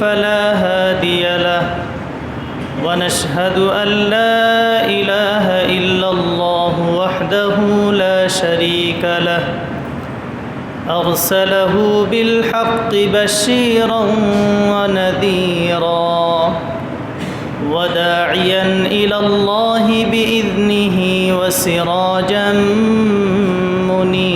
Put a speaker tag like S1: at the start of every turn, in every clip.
S1: فلا هادي له ونشهد أن لا إله إلا الله وحده لا شريك له أرسله بالحق بشيرا ونذيرا وداعيا إلى الله بإذنه وسراجا منيرا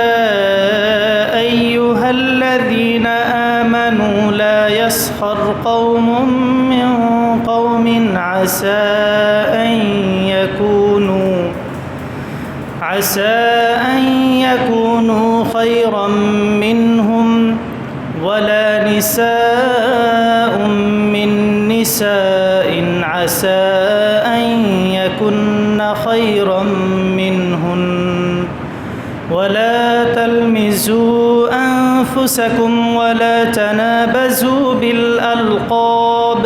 S1: يسخر قوم من قوم عسى أن يكونوا عسى أن يكونوا خيرا منهم ولا نساء من نساء عسى أن يكن خيرا منهن ولا تلمزوا أنفسكم ولا تنابزوا العقاب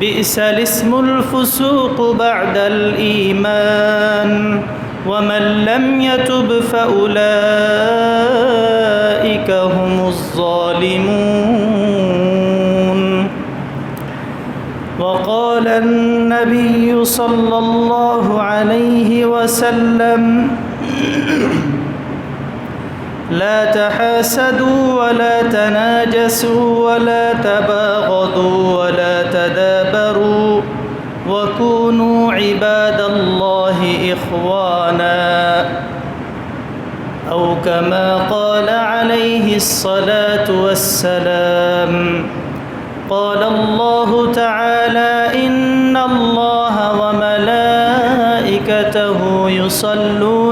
S1: بئس الاسم الفسوق بعد الإيمان ومن لم يتب فأولئك هم الظالمون وقال النبي صلى الله عليه وسلم لا تحاسدوا ولا تناجسوا ولا تباغضوا ولا تدابروا وكونوا عباد الله إخوانا أو كما قال عليه الصلاة والسلام قال الله تعالى إن الله وملائكته يصلون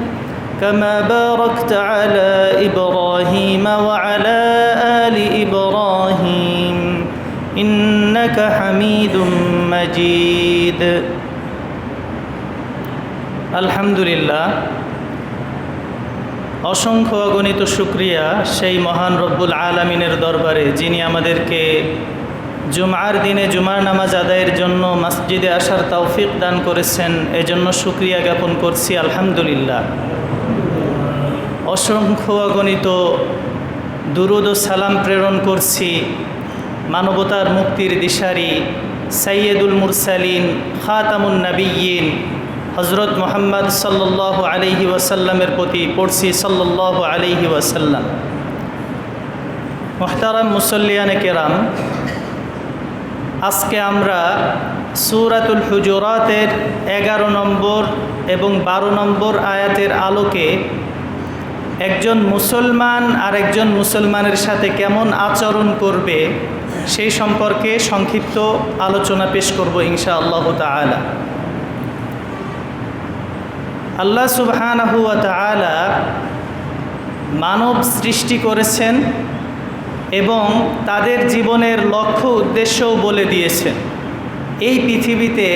S1: كما باركت على إبراهيم وعلى آل إبراهيم إنك حميد مجيد الحمد لله অসংখ্য অগণিত শুক্রিয়া সেই মহান রব্বুল আলমিনের দরবারে যিনি আমাদেরকে জুমার দিনে জুমার নামাজ আদায়ের জন্য মসজিদে আসার তৌফিক দান করেছেন এজন্য শুক্রিয়া জ্ঞাপন করছি আলহামদুলিল্লাহ অসংখ্য অগণিত দুরুদ ও সালাম প্রেরণ করছি মানবতার মুক্তির দিশারি সৈয়দুল মুরসালিন খাতামুন নবীন হজরত মোহাম্মদ সাল্লাহ আলহি ওয়াসাল্লামের প্রতি পড়ছি সাল্লাহ আলহি ওয়াসাল্লাম মোহতারাম মুসল্লিয়ানে কেরাম আজকে আমরা সুরাতুল হুজরাতের এগারো নম্বর এবং বারো নম্বর আয়াতের আলোকে একজন মুসলমান আর একজন মুসলমানের সাথে কেমন আচরণ করবে সেই সম্পর্কে সংক্ষিপ্ত আলোচনা পেশ করব ইনশা আল্লাহ তালা আল্লাহ সুবহানাহু মানব সৃষ্টি করেছেন এবং তাদের জীবনের লক্ষ্য উদ্দেশ্যও বলে দিয়েছেন এই পৃথিবীতে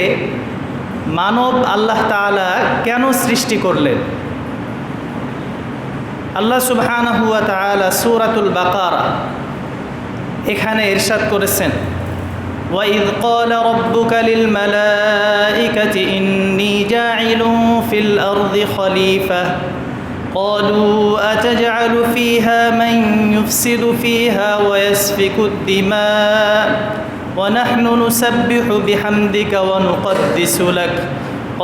S1: মানব আল্লাহ তালা কেন সৃষ্টি করলেন আল্লাহ সুবহানাহু ওয়া তাআলা সূরাতুল বাকারা এখানে ইরশাদ করেছেন وَإِذْ قَالَ رَبُّكَ لِلْمَلَائِكَةِ إِنِّي جَاعِلٌ فِي الْأَرْضِ خَلِيفَةً قالوا أتجعل فيها من يفسد فيها ويسفك الدماء ونحن نسبح بحمدك ونقدس لك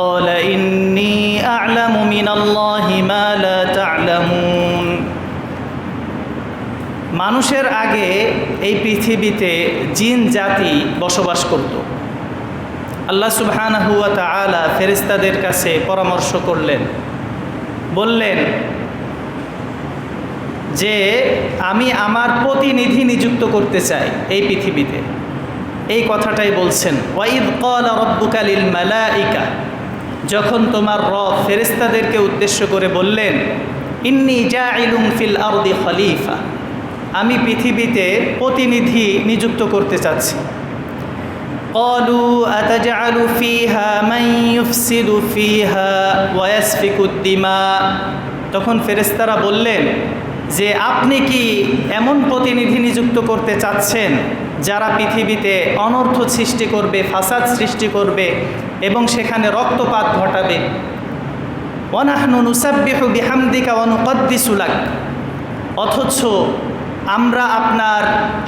S1: قال إني أعلم من الله ما لا تعلمون মানুষের আগে এই পৃথিবীতে জিন জাতি বসবাস করত আল্লাহ সুবহান হুয়া আলা ফেরিস্তাদের কাছে পরামর্শ করলেন বললেন যে আমি আমার প্রতিনিধি নিযুক্ত করতে চাই এই পৃথিবীতে এই কথাটাই বলছেন ওয়াইদ কল রব্বুকালিল মালাইকা যখন তোমার রব ফেরিস্তাদেরকে উদ্দেশ্য করে বললেন ইন্নি জা ইলুম ফিল আরদি খলিফা আমি পৃথিবীতে প্রতিনিধি নিযুক্ত করতে চাচ্ছি قالوا أتجعل فيها من يفسد فيها ويسفك الدماء তখন ফেরেস্তারা বললেন যে আপনি কি এমন প্রতিনিধি নিযুক্ত করতে চাচ্ছেন যারা পৃথিবীতে অনর্থ সৃষ্টি করবে ফাসাদ সৃষ্টি করবে এবং সেখানে রক্তপাত ঘটাবে অনাহনু নুসাব্বিহু বিহামদিকা অনুকদ্দিসুলাক অথচ আমরা আপনার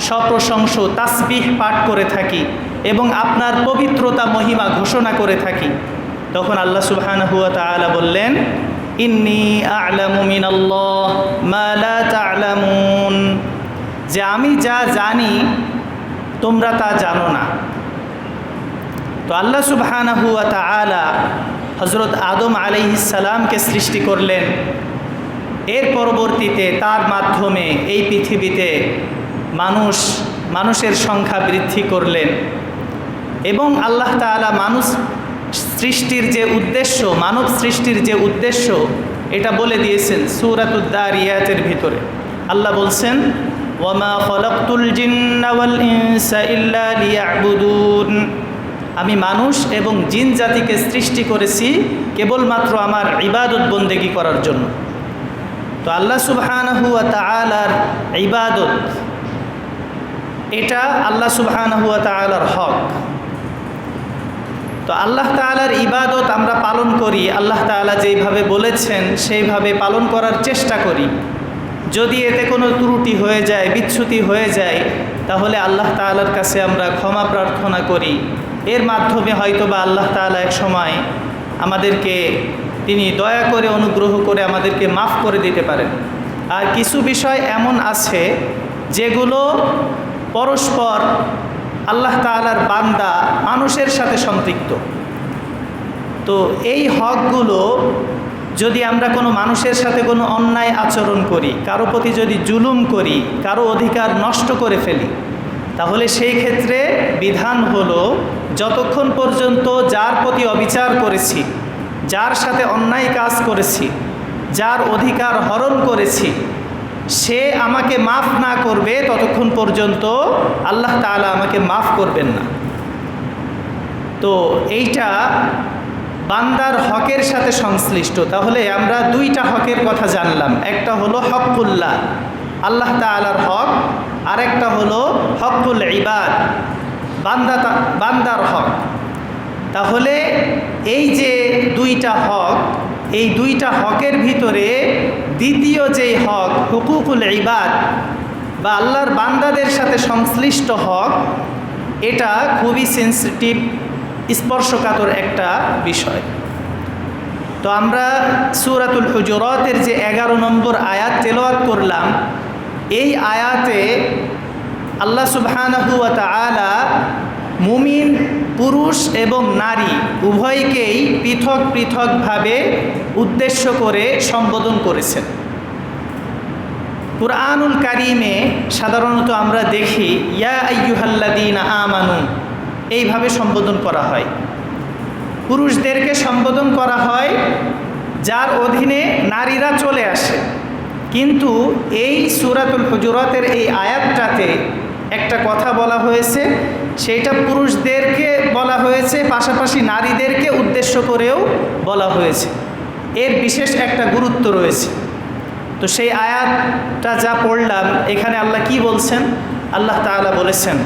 S1: সপ্রশংস তাসবিহ পাঠ করে থাকি এবং আপনার পবিত্রতা মহিমা ঘোষণা করে থাকি তখন আল্লাহ সুবহান হুয়া তালা বললেন ইন্নি আলামু যে আমি যা জানি তোমরা তা জানো না তো আল্লাহ সুবহান হুয়া তালা হজরত আদম আলাইহিসালামকে সৃষ্টি করলেন এর পরবর্তীতে তার মাধ্যমে এই পৃথিবীতে মানুষ মানুষের সংখ্যা বৃদ্ধি করলেন এবং আল্লাহ তালা মানুষ সৃষ্টির যে উদ্দেশ্য মানব সৃষ্টির যে উদ্দেশ্য এটা বলে দিয়েছেন সুরাতুদ্দার ইয়াতের ভিতরে আল্লাহ বলছেন ওয়ামা ফলাকুল জিন্নাওয়াল আমি মানুষ এবং জিন জাতিকে সৃষ্টি করেছি কেবলমাত্র আমার ইবাদত বন্দেগী করার জন্য তো আল্লাহ সুবহানাহু ওয়া ইবাদত এটা আল্লাহ সুবহানাহু ওয়া তাআলার হক তো আল্লাহ তাআলার ইবাদত আমরা পালন করি আল্লাহ তাআলা যেইভাবে বলেছেন সেইভাবে পালন করার চেষ্টা করি যদি এতে কোনো ত্রুটি হয়ে যায় বিচ্ছুতি হয়ে যায় তাহলে আল্লাহ তাআলার কাছে আমরা ক্ষমা প্রার্থনা করি এর মাধ্যমে হয়তো বা আল্লাহ তালা এক সময় আমাদেরকে তিনি দয়া করে অনুগ্রহ করে আমাদেরকে মাফ করে দিতে পারেন আর কিছু বিষয় এমন আছে যেগুলো পরস্পর আল্লাহ তালার বান্দা মানুষের সাথে সম্পৃক্ত তো এই হকগুলো যদি আমরা কোনো মানুষের সাথে কোনো অন্যায় আচরণ করি কারো প্রতি যদি জুলুম করি কারো অধিকার নষ্ট করে ফেলি তাহলে সেই ক্ষেত্রে বিধান হলো যতক্ষণ পর্যন্ত যার প্রতি অবিচার করেছি যার সাথে অন্যায় কাজ করেছি যার অধিকার হরণ করেছি সে আমাকে মাফ না করবে ততক্ষণ পর্যন্ত আল্লাহ তালা আমাকে মাফ করবেন না তো এইটা বান্দার হকের সাথে সংশ্লিষ্ট তাহলে আমরা দুইটা হকের কথা জানলাম একটা হলো হকুল্লাহ আল্লাহ তালার হক আরেকটা হলো হকুল ইবাদ বান্দা বান্দার হক তাহলে এই যে দুইটা হক এই দুইটা হকের ভিতরে দ্বিতীয় যেই হক হুকুকুল ইবাদ বা আল্লাহর বান্দাদের সাথে সংশ্লিষ্ট হক এটা খুবই সেন্সিটিভ স্পর্শকাতর একটা বিষয় তো আমরা সুরাতুল হুজরতের যে এগারো নম্বর আয়াত তেলোয়াত করলাম এই আয়াতে আল্লাহ সুবহানাহু ওয়া তাআলা মুমিন পুরুষ এবং নারী উভয়কেই পৃথক পৃথকভাবে উদ্দেশ্য করে সম্বোধন করেছেন কুরআনুল কারিমে সাধারণত আমরা দেখি ইয়া আয়ুহাল্লাদিন আমানু এইভাবে সম্বোধন করা হয় পুরুষদেরকে সম্বোধন করা হয় যার অধীনে নারীরা চলে আসে কিন্তু এই সুরাতুল হজুরতের এই আয়াতটাতে একটা কথা বলা হয়েছে সেটা পুরুষদেরকে বলা হয়েছে পাশাপাশি নারীদেরকে উদ্দেশ্য করেও বলা হয়েছে এর বিশেষ একটা গুরুত্ব রয়েছে তো সেই আয়াতটা যা পড়লাম এখানে আল্লাহ কি বলছেন আল্লাহ তালা বলেছেন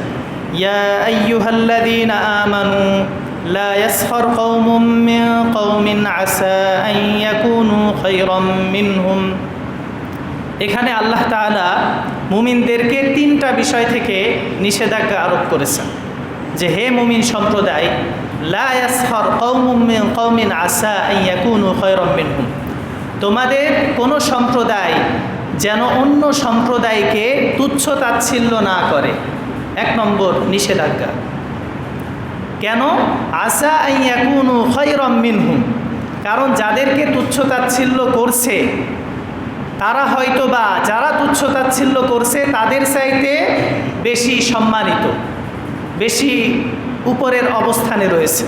S1: এখানে আল্লাহ তালা মুমিনদেরকে তিনটা বিষয় থেকে নিষেধাজ্ঞা আরোপ করেছেন যে হে মুমিন সম্প্রদায় তোমাদের কোনো সম্প্রদায় যেন অন্য সম্প্রদায়কে তুচ্ছ তাচ্ছিল্য না করে এক নম্বর নিষেধাজ্ঞা কেন আসা ইয়াকুন খয়রম্বিন হুম কারণ যাদেরকে তুচ্ছ তাচ্ছিল্য করছে তারা হয়তো বা যারা তুচ্ছতাচ্ছিল্য করছে তাদের চাইতে বেশি সম্মানিত বেশি উপরের অবস্থানে রয়েছে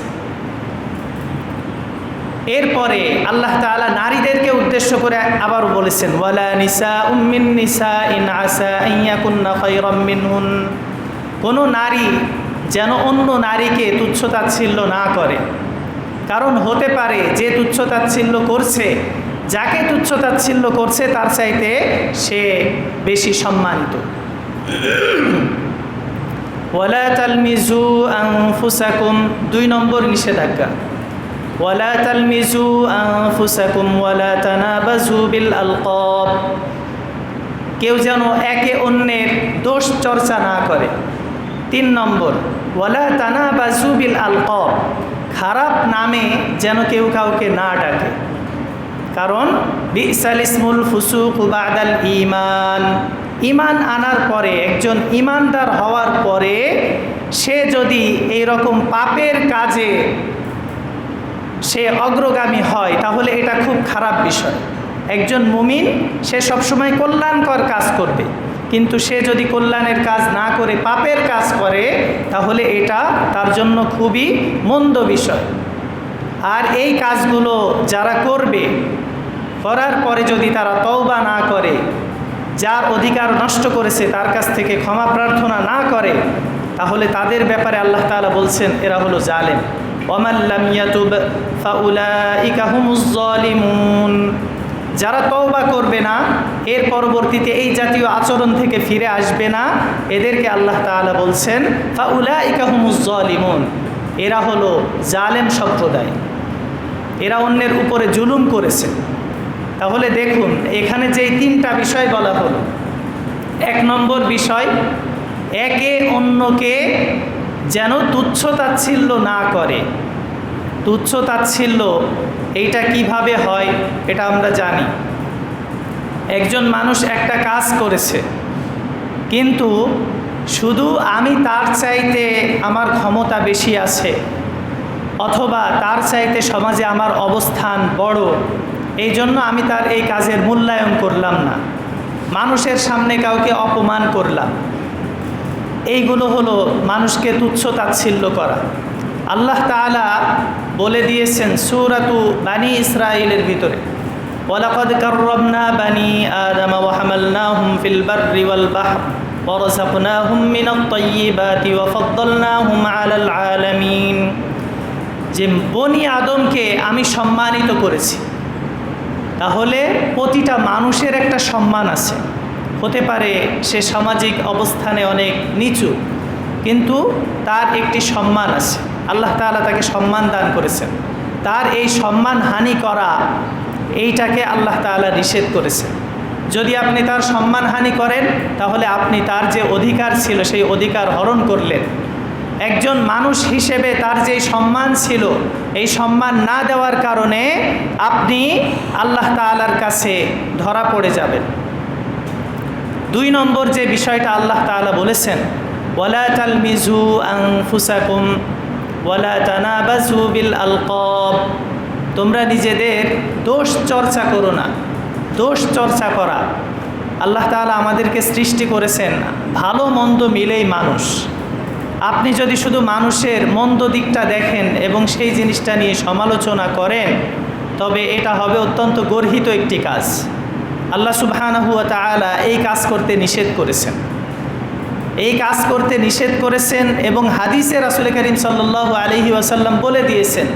S1: এরপরে আল্লাহ তালা নারীদেরকে উদ্দেশ্য করে আবার বলেছেন ওয়ালা নিসা উম্মিন নিসা ইন আসা ইয়াকুন্না খৈরমিন কোনো নারী যেন অন্য নারীকে তুচ্ছতাচ্ছিল্য না করে কারণ হতে পারে যে তুচ্ছতাচ্ছিল্য করছে যাকে তুচ্ছ তাচ্ছিল্য করছে তার চাইতে সে বেশি সম্মানিত ওয়ালা তালমিজু আংফুসাকুম দুই নম্বর নিষেধাজ্ঞা ওয়ালা তালমিজু আংফুসাকুম ওয়ালা তানাবাজু বিল আলকব কেউ যেন একে অন্যের দোষ চর্চা না করে তিন নম্বর ওয়ালা বা জুবিল আলকব খারাপ নামে যেন কেউ কাউকে না ডাকে কারণ বিসাল ফুসুক বাদাল ইমান ইমান আনার পরে একজন ইমানদার হওয়ার পরে সে যদি এই রকম পাপের কাজে সে অগ্রগামী হয় তাহলে এটা খুব খারাপ বিষয় একজন মুমিন সে সবসময় কল্যাণকর কাজ করবে কিন্তু সে যদি কল্যাণের কাজ না করে পাপের কাজ করে তাহলে এটা তার জন্য খুবই মন্দ বিষয় আর এই কাজগুলো যারা করবে করার পরে যদি তারা তওবা না করে যার অধিকার নষ্ট করেছে তার কাছ থেকে ক্ষমা প্রার্থনা না করে তাহলে তাদের ব্যাপারে আল্লাহ তালা বলছেন এরা হলো জালেম যারা তওবা করবে না এর পরবর্তীতে এই জাতীয় আচরণ থেকে ফিরে আসবে না এদেরকে আল্লাহ তালা বলছেন ফাউলা ইকাহুমুজ্জলিমুন এরা হলো জালেম সম্প্রদায় এরা অন্যের উপরে জুলুম করেছে তাহলে দেখুন এখানে যেই তিনটা বিষয় বলা হল এক নম্বর বিষয় একে অন্যকে যেন তুচ্ছ তাচ্ছিল্য না করে তুচ্ছ তাচ্ছিল্য এইটা কিভাবে হয় এটা আমরা জানি একজন মানুষ একটা কাজ করেছে কিন্তু শুধু আমি তার চাইতে আমার ক্ষমতা বেশি আছে অথবা তার চাইতে সমাজে আমার অবস্থান বড় এই জন্য আমি তার এই কাজের মূল্যায়ন করলাম না মানুষের সামনে কাউকে অপমান করলাম এইগুলো হলো মানুষকে তুচ্ছ তাচ্ছিল্য করা আল্লাহ তালা বলে দিয়েছেন সুরাতু বানী ইসরায়েলের ভিতরে ওলাকদ কাররবনা বানি আদম ওয়াহামালনাহুম ফিল বাররি ওয়াল বাহর ওয়ারযাকনাহুম মিনাত তাইয়্যিবাতি ওয়া ফাদ্দালনাহুম আলাল যে বনি আদমকে আমি সম্মানিত করেছি তাহলে প্রতিটা মানুষের একটা সম্মান আছে হতে পারে সে সামাজিক অবস্থানে অনেক নিচু কিন্তু তার একটি সম্মান আছে আল্লাহ তালা তাকে সম্মান দান করেছেন তার এই সম্মান হানি করা এইটাকে আল্লাহ তালা নিষেধ করেছেন যদি আপনি তার সম্মান হানি করেন তাহলে আপনি তার যে অধিকার ছিল সেই অধিকার হরণ করলেন একজন মানুষ হিসেবে তার যে সম্মান ছিল এই সম্মান না দেওয়ার কারণে আপনি আল্লাহ তালার কাছে ধরা পড়ে যাবেন দুই নম্বর যে বিষয়টা আল্লাহ তালা বলেছেন মিজু ওয়ালা তোমরা নিজেদের দোষ চর্চা করো না দোষ চর্চা করা আল্লাহ তালা আমাদেরকে সৃষ্টি করেছেন ভালো মন্দ মিলেই মানুষ আপনি যদি শুধু মানুষের মন্দ দিকটা দেখেন এবং সেই জিনিসটা নিয়ে সমালোচনা করেন তবে এটা হবে অত্যন্ত গর্হিত একটি কাজ আল্লাহ সুবাহানহুয়া তালা এই কাজ করতে নিষেধ করেছেন এই কাজ করতে নিষেধ করেছেন এবং হাদিসে রাসুল করিম সাল্লাহ আলহি ওয়াসাল্লাম বলে দিয়েছেন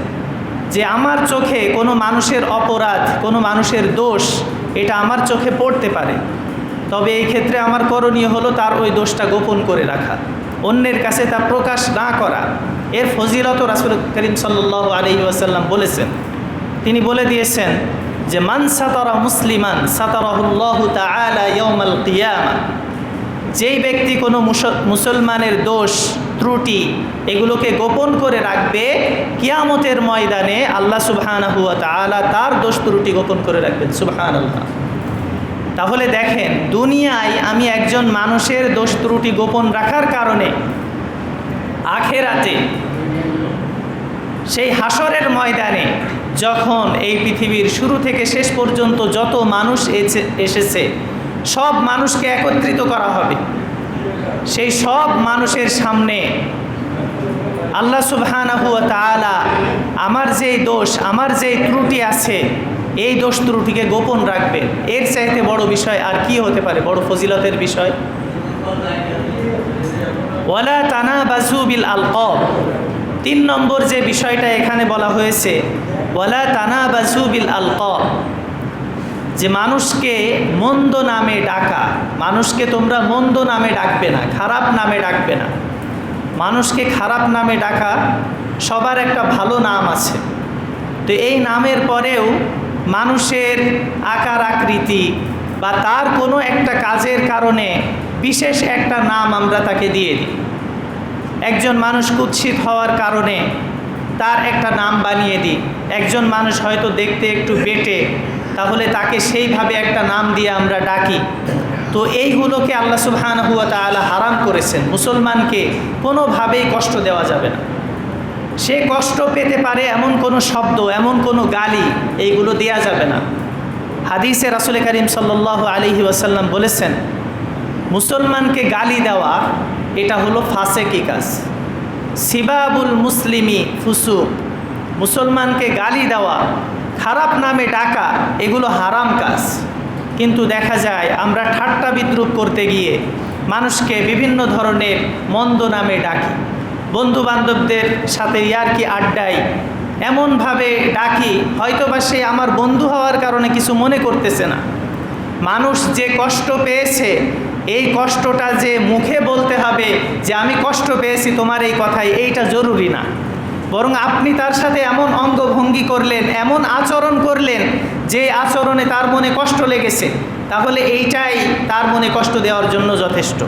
S1: যে আমার চোখে কোনো মানুষের অপরাধ কোনো মানুষের দোষ এটা আমার চোখে পড়তে পারে তবে এই ক্ষেত্রে আমার করণীয় হলো তার ওই দোষটা গোপন করে রাখা অন্যের কাছে তা প্রকাশ না করা এর ফজিলত রাসুল করিম সাল্লাহ আলি ওয়াসাল্লাম বলেছেন তিনি বলে দিয়েছেন যে মান সাতারা মুসলিমান সাতারাহুল্লাহ তালাউমাল যেই ব্যক্তি কোনো মুসলমানের দোষ ত্রুটি এগুলোকে গোপন করে রাখবে কিয়ামতের ময়দানে আল্লাহ সুবাহান হুয়া তালা তার দোষ ত্রুটি গোপন করে রাখবেন সুবাহান আল্লাহ তাহলে দেখেন দুনিয়ায় আমি একজন মানুষের দোষ ত্রুটি গোপন রাখার কারণে আখেরাতে সেই হাসরের ময়দানে যখন এই পৃথিবীর শুরু থেকে শেষ পর্যন্ত যত মানুষ এসেছে সব মানুষকে একত্রিত করা হবে সেই সব মানুষের সামনে আল্লাহ সুবহানাহু তাআলা আমার যেই দোষ আমার যেই ত্রুটি আছে এই দোষ ত্রুটিকে গোপন রাখবেন এর চাইতে বড় বিষয় আর কি হতে পারে বড় ফজিলতের বিষয় ওয়ালা তানা বাজু বিল আলকব তিন নম্বর যে বিষয়টা এখানে বলা হয়েছে ওয়ালা তানা বাজু বিল আলকব যে মানুষকে মন্দ নামে ডাকা মানুষকে তোমরা মন্দ নামে ডাকবে না খারাপ নামে ডাকবে না মানুষকে খারাপ নামে ডাকা সবার একটা ভালো নাম আছে তো এই নামের পরেও মানুষের আকার আকৃতি বা তার কোনো একটা কাজের কারণে বিশেষ একটা নাম আমরা তাকে দিয়ে দিই একজন মানুষ কুৎসিত হওয়ার কারণে তার একটা নাম বানিয়ে দিই একজন মানুষ হয়তো দেখতে একটু বেটে তাহলে তাকে সেইভাবে একটা নাম দিয়ে আমরা ডাকি তো এইগুলোকে আল্লাহ সুবহান হুয়া তালা হারাম করেছেন মুসলমানকে কোনোভাবেই কষ্ট দেওয়া যাবে না সে কষ্ট পেতে পারে এমন কোনো শব্দ এমন কোনো গালি এইগুলো দেয়া যাবে না হাদিসে রাসুল করিম সাল্ল আলহি ওয়াসাল্লাম বলেছেন মুসলমানকে গালি দেওয়া এটা হলো কি কাজ সিবাবুল মুসলিমি ফুসু মুসলমানকে গালি দেওয়া খারাপ নামে ডাকা এগুলো হারাম কাজ কিন্তু দেখা যায় আমরা ঠাট্টা বিদ্রুপ করতে গিয়ে মানুষকে বিভিন্ন ধরনের মন্দ নামে ডাকি বন্ধু বান্ধবদের সাথে ইয়ার কি এমনভাবে ডাকি হয়তোবা সে আমার বন্ধু হওয়ার কারণে কিছু মনে করতেছে না মানুষ যে কষ্ট পেয়েছে এই কষ্টটা যে মুখে বলতে হবে যে আমি কষ্ট পেয়েছি তোমার এই কথাই এইটা জরুরি না বরং আপনি তার সাথে এমন অঙ্গভঙ্গি করলেন এমন আচরণ করলেন যে আচরণে তার মনে কষ্ট লেগেছে তাহলে এইটাই তার মনে কষ্ট দেওয়ার জন্য যথেষ্ট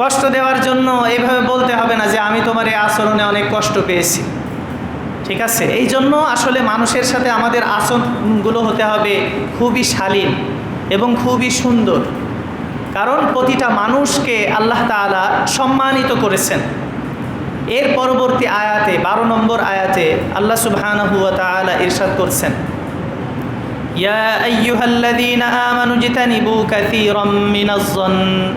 S1: কষ্ট দেওয়ার জন্য এইভাবে বলতে হবে না যে আমি তোমার এই আচরণে অনেক কষ্ট পেয়েছি ঠিক আছে এই জন্য আসলে মানুষের সাথে আমাদের আচরণগুলো হতে হবে খুবই শালীন এবং খুবই সুন্দর কারণ প্রতিটা মানুষকে আল্লাহ তালা সম্মানিত করেছেন এর পরবর্তী আয়াতে বারো নম্বর আয়াতে আল্লাহ সুবহান হুয়া তালা ইরশাদ করছেন ইয়া আইয়ুহাল্লাযীনা আমানু জিতানিবু কাসীরাম মিনাজ-যন্নি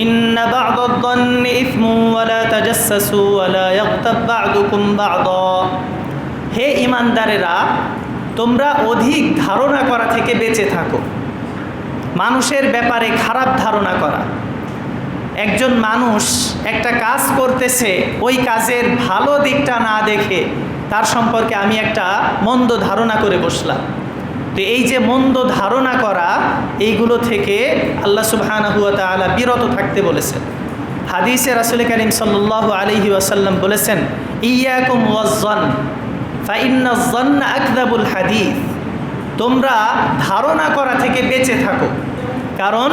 S1: إن بعض الظن إثم ولا تجسسوا ولا يغتب بعضكم بعضا হে ইমানদারেরা তোমরা অধিক ধারণা করা থেকে বেঁচে থাকো মানুষের ব্যাপারে খারাপ ধারণা করা একজন মানুষ একটা কাজ করতেছে ওই কাজের ভালো দিকটা না দেখে তার সম্পর্কে আমি একটা মন্দ ধারণা করে বসলাম তো এই যে মন্দ ধারণা করা এইগুলো থেকে আল্লাহ সুবাহ বিরত থাকতে বলেছেন হাদিসে রাসুল করিম সাল্লাহ আলহি আসাল্লাম বলেছেন ইয়াকুমুল আকদাবুল হাদিস তোমরা ধারণা করা থেকে বেঁচে থাকো কারণ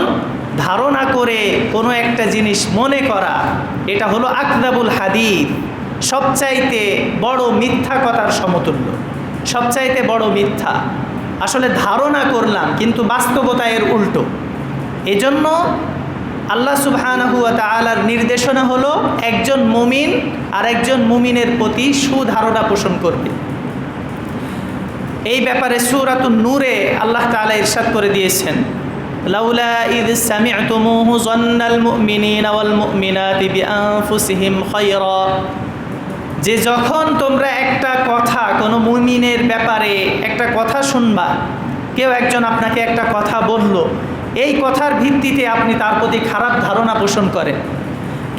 S1: ধারণা করে কোনো একটা জিনিস মনে করা এটা হলো আকদাবুল হাদিদ সবচাইতে বড় মিথ্যা কথার সমতুল্য সবচাইতে বড় মিথ্যা আসলে ধারণা করলাম কিন্তু বাস্তবতা এর উল্টো এজন্য আল্লাহ সুবাহানহুয়া নির্দেশনা হলো একজন মুমিন আর একজন মুমিনের প্রতি সুধারণা পোষণ করবে এই ব্যাপারে সুরাত নূরে আল্লাহ তালা ইরশাদ করে দিয়েছেন লাউলা ইদ যে যখন তোমরা একটা কথা কোনো মুমিনের ব্যাপারে একটা কথা শুনবা কেউ একজন আপনাকে একটা কথা বলল এই কথার ভিত্তিতে আপনি তার প্রতি খারাপ ধারণা পোষণ করেন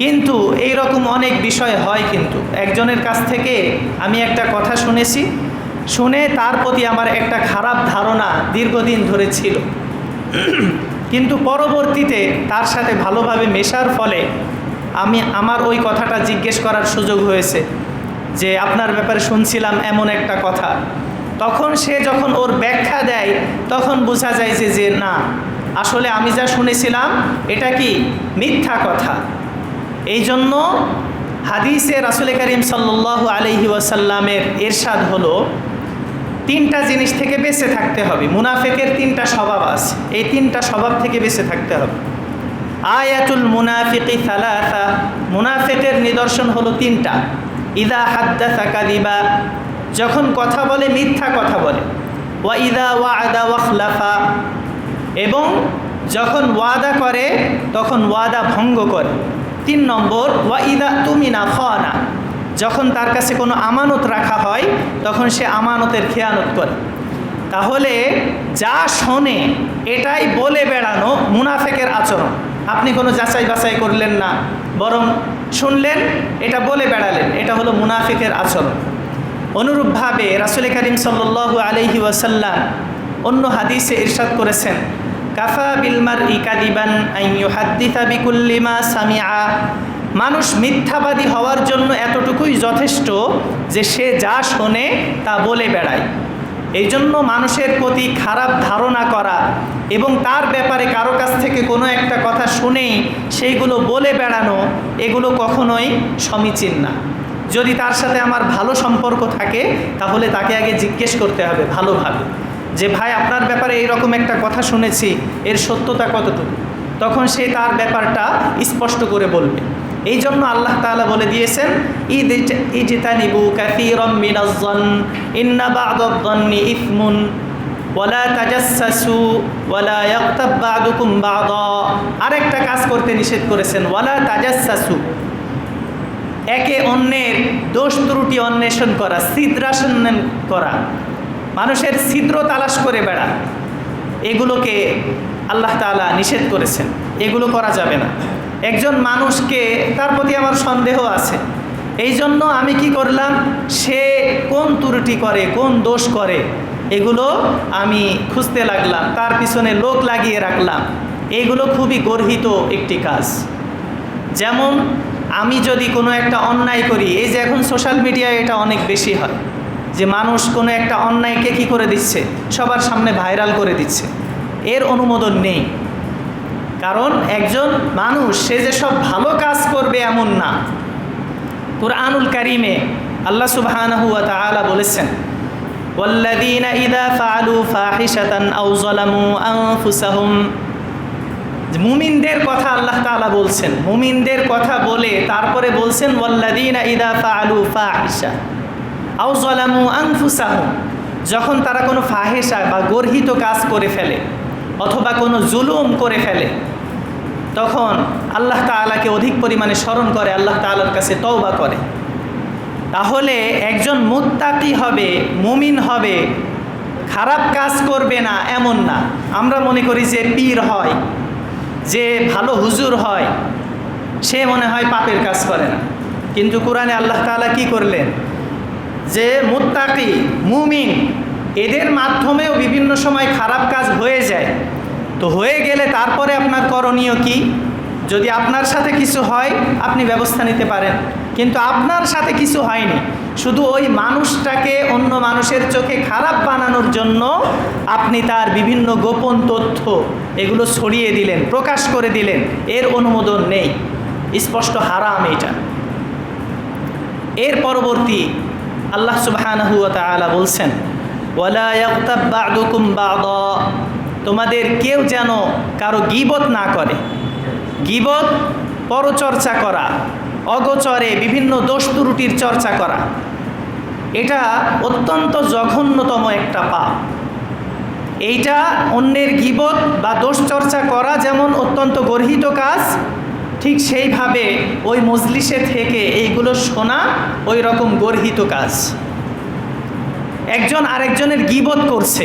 S1: কিন্তু এই রকম অনেক বিষয় হয় কিন্তু একজনের কাছ থেকে আমি একটা কথা শুনেছি শুনে তার প্রতি আমার একটা খারাপ ধারণা দীর্ঘদিন ধরে ছিল কিন্তু পরবর্তীতে তার সাথে ভালোভাবে মেশার ফলে আমি আমার ওই কথাটা জিজ্ঞেস করার সুযোগ হয়েছে যে আপনার ব্যাপারে শুনছিলাম এমন একটা কথা তখন সে যখন ওর ব্যাখ্যা দেয় তখন বোঝা যায় যে যে না আসলে আমি যা শুনেছিলাম এটা কি মিথ্যা কথা এই জন্য হাদিসে রাসুল করিম সাল্লাহ আলহি ওয়াসাল্লামের এরশাদ হলো তিনটা জিনিস থেকে বেঁচে থাকতে হবে মুনাফেকের তিনটা স্বভাব আছে এই তিনটা স্বভাব থেকে বেঁচে থাকতে হবে আয়াতুল মুনাফিকি সালাহা মুনাফেকের নিদর্শন হলো তিনটা ইদা হাদ্দা সাকাদিবা যখন কথা বলে মিথ্যা কথা বলে ওয়া ইদা ওয়া আদা ওয়াখলাফা এবং যখন ওয়াদা করে তখন ওয়াদা ভঙ্গ করে তিন নম্বর ওয়া ইদা তুমি না খানা যখন তার কাছে কোনো আমানত রাখা হয় তখন সে আমানতের খেয়ানত করে তাহলে যা শোনে এটাই বলে বেড়ানো মুনাফেকের আচরণ আপনি কোনো যাচাই বাছাই করলেন না বরং শুনলেন এটা বলে বেড়ালেন এটা হলো মুনাফেকের আচরণ অনুরূপভাবে রাসুল করিম সাল আলহি ওয়াসাল্লাম অন্য হাদিসে ইরশাদ করেছেন কাফা বিলমার ইকাদিবান বিকুল্লিমা মানুষ মিথ্যাবাদী হওয়ার জন্য এতটুকুই যথেষ্ট যে সে যা শোনে তা বলে বেড়ায় এই জন্য মানুষের প্রতি খারাপ ধারণা করা এবং তার ব্যাপারে কারো কাছ থেকে কোনো একটা কথা শুনে সেইগুলো বলে বেড়ানো এগুলো কখনোই সমীচীন না যদি তার সাথে আমার ভালো সম্পর্ক থাকে তাহলে তাকে আগে জিজ্ঞেস করতে হবে ভালোভাবে যে ভাই আপনার ব্যাপারে এইরকম একটা কথা শুনেছি এর সত্যতা কতটুকু তখন সে তার ব্যাপারটা স্পষ্ট করে বলবে এই জন্য আল্লাহ তালা বলে দিয়েছেন ঈদ ইজতানিবু কাসীরাম মিনাজ জন ইন্না বা'দাদ জন্নি ইসমুন ওয়ালা তাজাসসু ওয়ালা ইয়াগতাব বা'দুকুম বা'দা আরেকটা কাজ করতে নিষেধ করেছেন ওয়ালা তাজাসসু একে অন্যের দোষ ত্রুটি অন্বেষণ করা ছিদ্রাসন্বেষণ করা মানুষের ছিদ্র তালাশ করে বেড়া এগুলোকে আল্লাহ তালা নিষেধ করেছেন এগুলো করা যাবে না একজন মানুষকে তার প্রতি আমার সন্দেহ আছে এই জন্য আমি কি করলাম সে কোন ত্রুটি করে কোন দোষ করে এগুলো আমি খুঁজতে লাগলাম তার পিছনে লোক লাগিয়ে রাখলাম এগুলো খুবই গর্হিত একটি কাজ যেমন আমি যদি কোনো একটা অন্যায় করি এই যে এখন সোশ্যাল মিডিয়ায় এটা অনেক বেশি হয় যে মানুষ কোনো একটা অন্যায়কে কি করে দিচ্ছে সবার সামনে ভাইরাল করে দিচ্ছে এর অনুমোদন নেই কারণ একজন মানুষ সে যে সব ভালো কাজ করবে এমন না কোরআনুল কারিমে আল্লাহ সুবাহ বলেছেন والذين إذا فعلوا فاحشة أو ظلموا أنفسهم মুমিনদের কথা আল্লাহ তাআলা বলছেন মুমিনদের কথা বলে তারপরে বলছেন ওয়াল্লাদিনা ইদা ফাআলু ফাহিশা আও জলামু আনফুসাহুম যখন তারা কোনো ফাহেসা বা গর্হিত কাজ করে ফেলে অথবা কোনো জুলুম করে ফেলে তখন আল্লাহ তালাকে অধিক পরিমাণে স্মরণ করে আল্লাহ তালার কাছে তওবা করে তাহলে একজন মুত্তাকি হবে মুমিন হবে খারাপ কাজ করবে না এমন না আমরা মনে করি যে পীর হয় যে ভালো হুজুর হয় সে মনে হয় পাপের কাজ করে না কিন্তু কোরআনে আল্লাহ তালা কি করলেন যে মুত্তাকি মুমিন এদের মাধ্যমেও বিভিন্ন সময় খারাপ কাজ হয়ে যায় তো হয়ে গেলে তারপরে আপনার করণীয় কি যদি আপনার সাথে কিছু হয় আপনি ব্যবস্থা নিতে পারেন কিন্তু আপনার সাথে কিছু হয়নি শুধু ওই মানুষটাকে অন্য মানুষের চোখে খারাপ বানানোর জন্য আপনি তার বিভিন্ন গোপন তথ্য এগুলো ছড়িয়ে দিলেন প্রকাশ করে দিলেন এর অনুমোদন নেই স্পষ্ট হারাম এটা এর পরবর্তী আল্লাহ সুবাহ বলছেন ওয়ালা তোমাদের কেউ যেন কারো গিবত না করে গিবত পরচর্চা করা অগচরে বিভিন্ন দোষ ত্রুটির চর্চা করা এটা অত্যন্ত জঘন্যতম একটা পাপ এইটা অন্যের গিবত বা দোষ চর্চা করা যেমন অত্যন্ত গর্হিত কাজ ঠিক সেইভাবে ওই মজলিসে থেকে এইগুলো শোনা ওই রকম গর্হিত কাজ একজন আরেকজনের গিবত করছে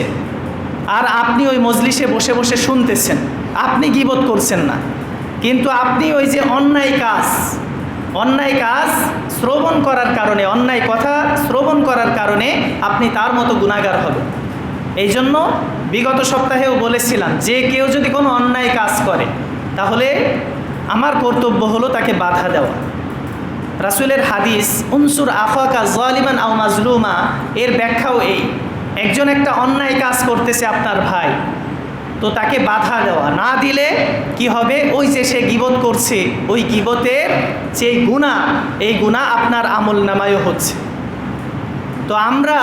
S1: আর আপনি ওই মজলিসে বসে বসে শুনতেছেন আপনি গিবোধ করছেন না কিন্তু আপনি ওই যে অন্যায় কাজ অন্যায় কাজ শ্রবণ করার কারণে অন্যায় কথা শ্রবণ করার কারণে আপনি তার মতো গুণাগার হবেন এই জন্য বিগত সপ্তাহেও বলেছিলাম যে কেউ যদি কোনো অন্যায় কাজ করে তাহলে আমার কর্তব্য হলো তাকে বাধা দেওয়া রাসুলের হাদিস উনসুর আফাকা জালিমান আও মাজলুমা এর ব্যাখ্যাও এই একজন একটা অন্যায় কাজ করতেছে আপনার ভাই তো তাকে বাধা দেওয়া না দিলে কি হবে ওই যে সে গিবত করছে ওই গিবতের যে গুণা এই গুণা আপনার আমল নামায়ও হচ্ছে তো আমরা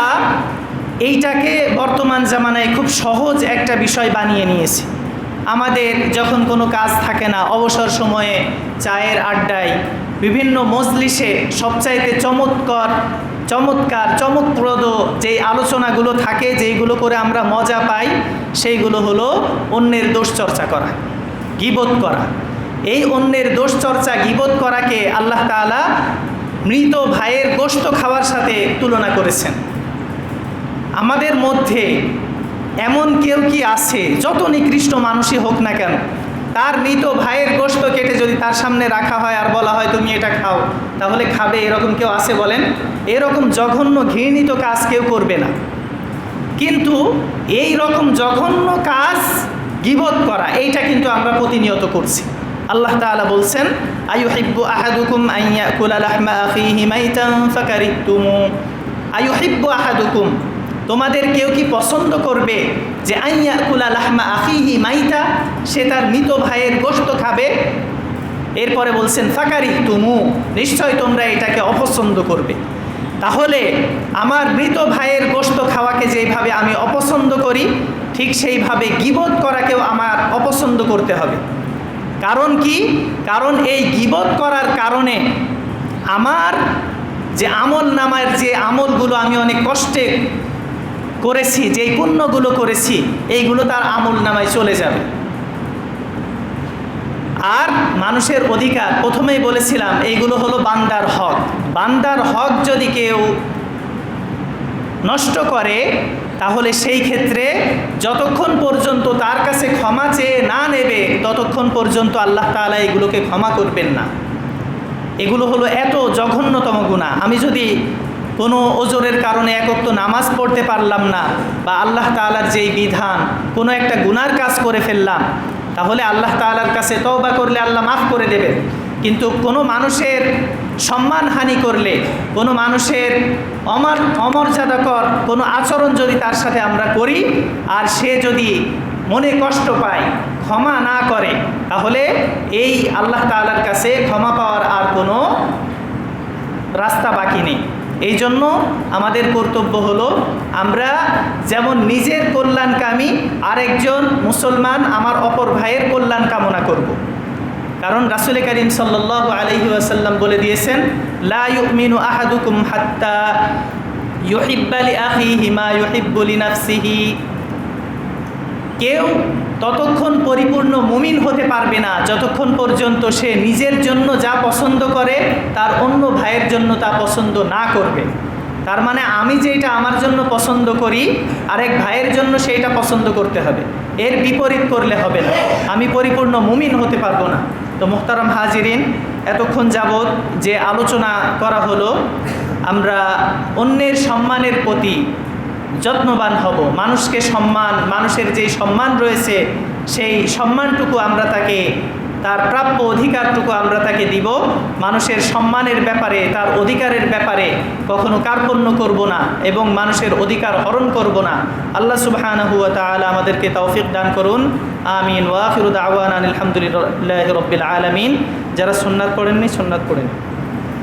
S1: এইটাকে বর্তমান জামানায় খুব সহজ একটা বিষয় বানিয়ে নিয়েছি আমাদের যখন কোনো কাজ থাকে না অবসর সময়ে চায়ের আড্ডায় বিভিন্ন মজলিসে সবচাইতে চমৎকার চমৎকার চমকপ্রদ যেই আলোচনাগুলো থাকে যেইগুলো করে আমরা মজা পাই সেইগুলো হলো অন্যের দোষ চর্চা করা গিবোধ করা এই অন্যের দোষ চর্চা গিবোধ করাকে আল্লাহ তালা মৃত ভাইয়ের গোস্ত খাওয়ার সাথে তুলনা করেছেন আমাদের মধ্যে এমন কেউ কি আছে যত নিকৃষ্ট মানুষই হোক না কেন তার মৃত ভাইয়ের গোষ্ঠ কেটে যদি তার সামনে রাখা হয় আর বলা হয় তুমি এটা খাও তাহলে খাবে এরকম কেউ আছে বলেন এরকম জঘন্য ঘৃণিত কাজ কেউ করবে না কিন্তু এই রকম জঘন্য কাজ গিবত করা এইটা কিন্তু আমরা প্রতিনিয়ত করছি আল্লাহ তালা বলছেন হিব্বু আহাদুকুম আইয়াকুলা লাহমা আফি মাইতান ফাকারিতুমু হিব্বু আহাদুকুম তোমাদের কেউ কি পছন্দ করবে যে আইয়া কুলা লাহমা আফিহি মাইতা সে তার মৃত ভাইয়ের গোস্ত খাবে এরপরে বলছেন ফাকারি তুমু নিশ্চয় তোমরা এটাকে অপছন্দ করবে তাহলে আমার মৃত ভাইয়ের গোস্ত খাওয়াকে যেভাবে আমি অপছন্দ করি ঠিক সেইভাবে গিবত করাকেও আমার অপছন্দ করতে হবে কারণ কি কারণ এই গিবত করার কারণে আমার যে আমল নামার যে আমলগুলো আমি অনেক কষ্টে করেছি যেই পুণ্যগুলো করেছি এইগুলো তার আমল নামায় চলে যাবে আর মানুষের অধিকার প্রথমেই বলেছিলাম এইগুলো হলো বান্দার হক বান্দার হক যদি কেউ নষ্ট করে তাহলে সেই ক্ষেত্রে যতক্ষণ পর্যন্ত তার কাছে ক্ষমা চেয়ে না নেবে ততক্ষণ পর্যন্ত আল্লাহ তালা এগুলোকে ক্ষমা করবেন না এগুলো হলো এত জঘন্যতম গুণা আমি যদি কোনো ওজোরের কারণে একত্র নামাজ পড়তে পারলাম না বা আল্লাহ তালার যেই বিধান কোনো একটা গুনার কাজ করে ফেললাম তাহলে আল্লাহ তালার কাছে তওবা করলে আল্লাহ মাফ করে দেবে কিন্তু কোনো মানুষের সম্মানহানি করলে কোনো মানুষের অমর অমর্যাদাকর কোনো আচরণ যদি তার সাথে আমরা করি আর সে যদি মনে কষ্ট পায় ক্ষমা না করে তাহলে এই আল্লাহ তালার কাছে ক্ষমা পাওয়ার আর কোনো রাস্তা বাকি নেই এই জন্য আমাদের কর্তব্য হলো আমরা যেমন নিজের কল্যাণকামী আরেকজন মুসলমান আমার অপর ভাইয়ের কল্যাণ কামনা করব। কারণ রাসুল করিম সাল্লাহ আলহি আসাল্লাম বলে দিয়েছেন লা আহাদুকুম হাত্তা ইউহিব্বালি আহি হিমা ইউহিব্বুলি নাফসিহি কেউ ততক্ষণ পরিপূর্ণ মুমিন হতে পারবে না যতক্ষণ পর্যন্ত সে নিজের জন্য যা পছন্দ করে তার অন্য ভাইয়ের জন্য তা পছন্দ না করবে তার মানে আমি যেটা আমার জন্য পছন্দ করি আরেক ভাইয়ের জন্য সেইটা পছন্দ করতে হবে এর বিপরীত করলে হবে না আমি পরিপূর্ণ মুমিন হতে পারবো না তো মোহতারম হাজিরিন এতক্ষণ যাবৎ যে আলোচনা করা হলো আমরা অন্যের সম্মানের প্রতি যত্নবান হব মানুষকে সম্মান মানুষের যে সম্মান রয়েছে সেই সম্মানটুকু আমরা তাকে তার প্রাপ্য অধিকারটুকু আমরা তাকে দিব মানুষের সম্মানের ব্যাপারে তার অধিকারের ব্যাপারে কখনো কার্পণ্য করব না এবং মানুষের অধিকার হরণ করব না আল্লাহ সুবাহান হুয়া তালা আমাদেরকে তৌফিক দান করুন আমিন ওয়াফিরুদ আওয়ান আলহামদুলিল্লাহ রবিল আলমিন যারা সুন্নাত পড়েননি সুন্নাত পড়েন